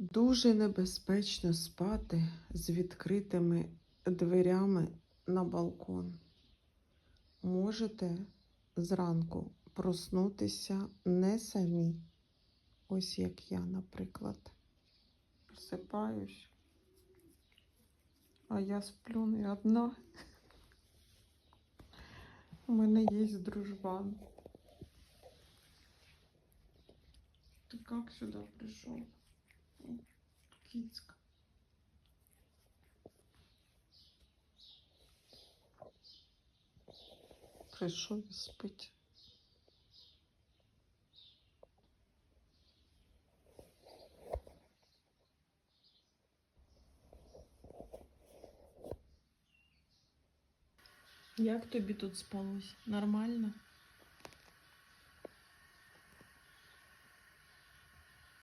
Дуже небезпечно спати з відкритими дверями на балкон. Можете зранку проснутися не самі. Ось як я, наприклад. Просипаюсь, а я сплю не одна. У мене є дружбан. Ты как сюда пришел? Кицка. Прийшов і спить. Як тобі тут спалось? Нормально?